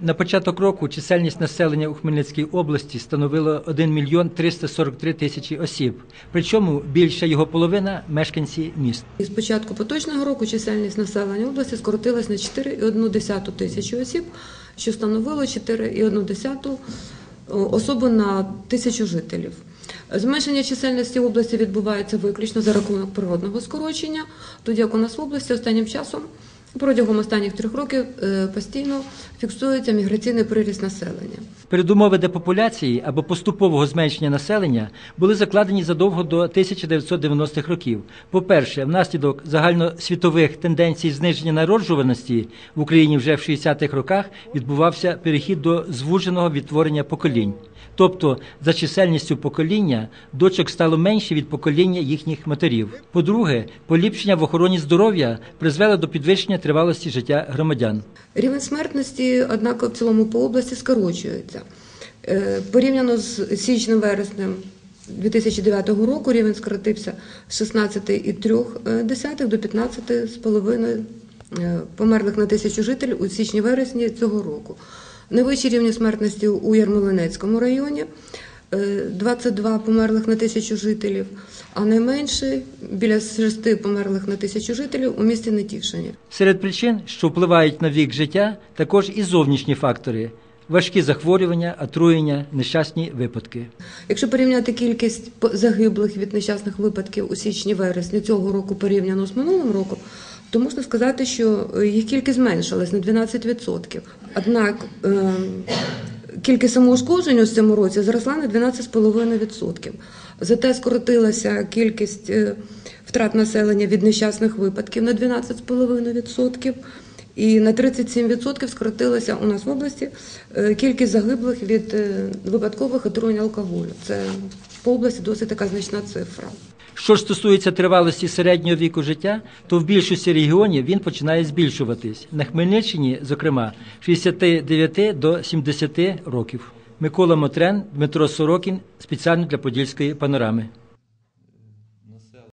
На початок року чисельність населення у Хмельницькій області становила 1 мільйон 343 тисячі осіб. Причому більша його половина мешканці міст. З початку поточного року чисельність населення області скоротилась на 4,1 тисячі осіб, що становило 4,1 особи на тисячу жителів. Зменшення чисельності області відбувається виключно за рахунок природного скорочення, тоді як у нас в області останнім часом протягом останніх трьох років е, постійно фіксується міграційний приріст населення. Передумови депопуляції або поступового зменшення населення були закладені задовго до 1990-х років. По-перше, внаслідок загальносвітових тенденцій зниження народжуваності в Україні вже в 60-х роках відбувався перехід до звуженого відтворення поколінь. Тобто, за чисельністю покоління дочок стало менше від покоління їхніх матерів. По-друге, поліпшення в охороні здоров'я призвело до підвищення тривалості життя громадян. Рівень смертності, однак, в цілому по області скорочується. Е, Порівняно з січнем-вереснем 2009 року рівень скоротився з 16,3 до 15,5 е, померлих на тисячу жителів у січні-вересні цього року. Найвищі рівні смертності у Ярмолинецькому районі е, 22 померлих на тисячу жителів, а найменший біля 6 померлих на тисячу жителів у місті Нетішині. Серед причин, що впливають на вік життя, також і зовнішні фактори: важкі захворювання, отруєння, нещасні випадки. Якщо порівняти кількість загиблих від нещасних випадків у січні-вересні цього року порівняно з минулим роком, то можна сказати, що е, їх кількість зменшилась на 12%. Однак е, кількість самоушкоджень у цьому році зросла на 12,5%. Зате скоротилася кількість е, втрат населення від нещасних випадків на 12,5%. І на 37% скоротилася у нас в області е, кількість загиблих від випадкових отруєнь алкоголю. Це по області досить така значна цифра. Що ж стосується тривалості середнього віку життя, то в більшості регіонів він починає збільшуватись. На Хмельниччині, зокрема, 69 до 70 років. Микола Мотрен, Дмитро Сорокін спеціально для Подільської панорами.